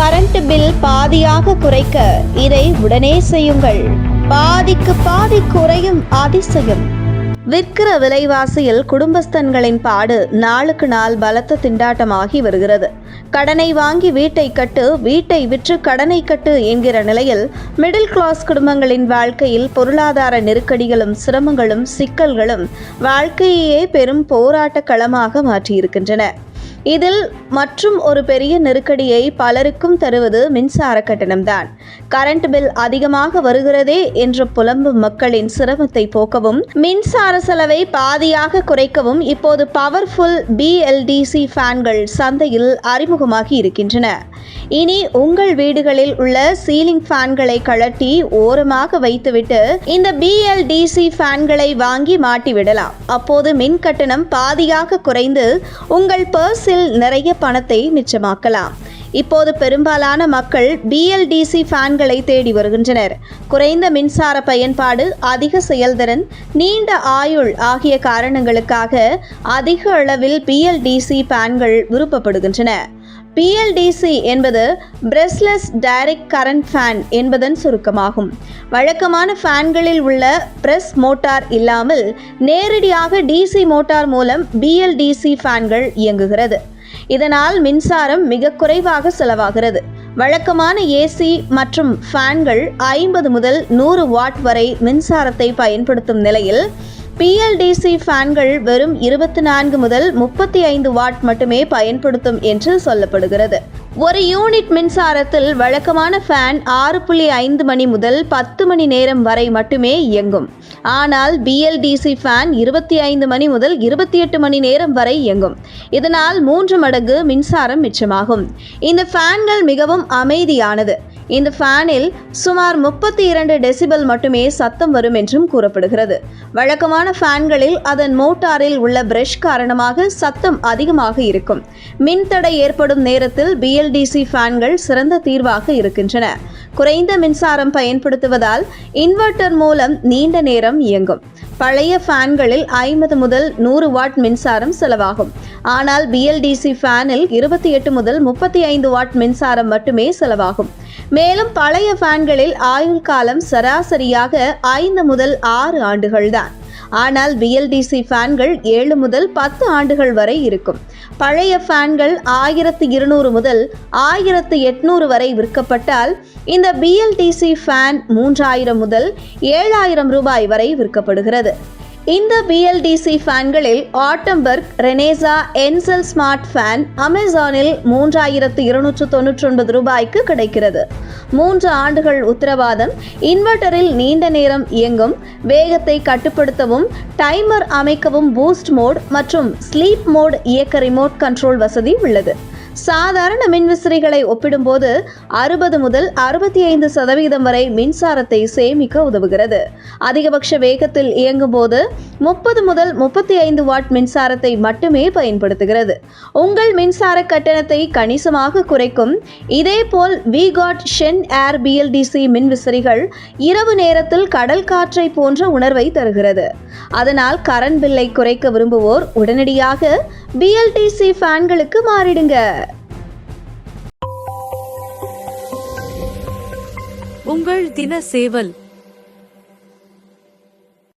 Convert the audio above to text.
Current bill பாதியாக குறைக்க இதை உடனே செய்யுங்கள். பாதிக்கு பாதி குறையும் அதிசயம். விற்கிற விலைவாசியில் குடும்பஸ்தன்களின் பாடு நாளுக்கு நாள் பலத்த திண்டாட்டமாகி வருகிறது. கடனை வாங்கி வீட்டை கட்டு வீட்டை விற்று கடனை கட்டு என்கிற நிலையில் மிடில் கிளாஸ் குடும்பங்களின் வாழ்க்கையில் பொருளாதார நெருக்கடிகளும் சிரமங்களும் சிக்கல்களும் வாழ்க்கையே பெரும் போராட்ட களமாக மாற்றியிருக்கின்றன. இதில் மற்றும் ஒரு பெரிய நெருக்கடியை பலருக்கும் தருவது மின்சார கட்டணம்தான். கரண்ட் பில் அதிகமாக வருகிறதே என்று புலம்பும் மக்களின் சிரமத்தை போக்கவும் மின்சார செலவை பாதியாக குறைக்கவும் இப்போது பவர்ஃபுல் பிஎல்டிசி ஃபேன்கள் சந்தையில் அறிமுகமாகி இருக்கின்றன. இனி உங்கள் வீடுகளில் உள்ள சீலிங் ஃபேன்களை கழட்டி ஓரமாக வைத்துவிட்டு இந்த பிஎல்டிசி ஃபேன்களை வாங்கி மாட்டிவிடலாம். அப்போது மின் கட்டணம் பாதியாக குறைந்து உங்கள் பர்ஸில் நிறைய பணத்தை மிச்சமாக்கலாம். இப்போது பெரும்பாலான மக்கள் பிஎல்டிசி ஃபேன்களை தேடி வருகின்றனர். குறைந்த மின்சார பயன்பாடு அதிக செயல்திறன் நீண்ட ஆயுள் ஆகிய காரணங்களுக்காக அதிக அளவில் பிஎல்டிசி ஃபேன்கள் விருப்பப்படுகின்றன. பிஎல்டிசி என்பது பிரெஸ்லெஸ் டைரக்ட் கரண்ட் ஃபேன் என்பதன் சுருக்கமாகும். வழக்கமான ஃபேன்களில் உள்ள பிரஸ் மோட்டார் இல்லாமல் நேரடியாக டிசி மோட்டார் மூலம் பிஎல்டிசி ஃபேன்கள் இயங்குகிறது. இதனால் மின்சாரம் மிக குறைவாக செலவாகிறது. வழக்கமான ஏசி மற்றும் ஃபேன்கள் ஐம்பது முதல் நூறு வாட் வரை மின்சாரத்தை பயன்படுத்தும் நிலையில் பிஎல்டிசி ஃபேன்கள் வெறும் இருபத்தி நான்கு முதல் முப்பத்தி ஐந்து வாட் மட்டுமே பயன்படுத்தும் என்று சொல்லப்படுகிறது. ஒரு யூனிட் மின்சாரத்தில் வழக்கமான ஃபேன் ஆறு புள்ளி ஐந்து மணி முதல் பத்து மணி நேரம் வரை மட்டுமே இயங்கும். ஆனால் பிஎல்டிசி ஃபேன் இருபத்தி ஐந்து மணி முதல் இருபத்தி எட்டு மணி நேரம் வரை இயங்கும். இதனால் மூன்று மடங்கு மின்சாரம் மிச்சமாகும். இந்த ஃபேன்கள் மிகவும் அமைதியானது. இந்த ஃபேனில் சுமார் முப்பத்தி இரண்டு டெசிபல் மட்டுமே சத்தம் வரும் என்றும் கூறப்படுகிறது. வழக்கமான ஃபேன்களில் அதன் மோட்டாரில் உள்ள பிரஷ் காரணமாக சத்தம் அதிகமாக இருக்கும். மின்தடை ஏற்படும் நேரத்தில் பிஎல்டிசி ஃபேன்கள் சிறந்த தீர்வாக இருக்கின்றன. குறைந்த மின்சாரம் பயன்படுத்துவதால் இன்வெர்ட்டர் மூலம் நீண்ட நேரம் இயங்கும். பழைய ஃபேன்களில் ஐம்பது முதல் நூறு வாட் மின்சாரம் செலவாகும். ஆனால் பிஎல்டிசி ஃபேனில் இருபத்தி எட்டு முதல் முப்பத்தி ஐந்து வாட் மின்சாரம் மட்டுமே செலவாகும். மேலும் பழைய ஃபேன்களில் ஆயுள் காலம் சராசரியாக ஐந்து முதல் ஆறு ஆண்டுகள்தான். ஆனால் பிஎல்டிசி ஃபேன்கள் ஏழு முதல் பத்து ஆண்டுகள் வரை இருக்கும். பழைய ஃபேன்கள் ஆயிரத்து இருநூறு முதல் ஆயிரத்து எட்நூறு வரை விற்கப்பட்டால் இந்த பிஎல்டிசி ஃபேன் மூன்றாயிரம் முதல் ஏழாயிரம் ரூபாய் வரை விற்கப்படுகிறது. இந்த BLDC ஃபேன்களில் Atomberg Renesa Enzel smart fan அமேசானில் மூன்றாயிரத்து இருநூற்று தொன்னூற்றி ஒன்பது ரூபாய்க்கு கிடைக்கிறது. மூன்று ஆண்டுகள் உத்தரவாதம் இன்வெர்ட்டரில் நீண்ட நேரம் இயங்கும் வேகத்தை கட்டுப்படுத்தவும் டைமர் அமைக்கவும் பூஸ்ட் மோட் மற்றும் ஸ்லீப் மோட் இயக்க ரிமோட் கண்ட்ரோல் வசதி உள்ளது. சாதாரண மின்விசிறிகளை ஒப்பிடும்போது அறுபது முதல் அறுபத்தி ஐந்து சதவீதம் வரை மின்சாரத்தை சேமிக்க உதவுகிறது. அதிகபட்ச வேகத்தில் இயங்கும் போது முப்பது முதல் முப்பத்தி ஐந்து வாட் மின்சாரத்தை மட்டுமே பயன்படுத்துகிறது. உங்கள் மின்சார கட்டணத்தை கணிசமாக குறைக்கும். இதேபோல் விகாட் ஷென் ஏர் பிஎல்டிசி மின்விசிறிகள் இரவு நேரத்தில் கடல் காற்றை போன்ற உணர்வை தருகிறது. அதனால் கரண்ட் பில்லை குறைக்க விரும்புவோர் உடனடியாக பிஎல்டிசி ஃபேன்களுக்கு மாறிடுங்க. உங்கள் தின சேவல்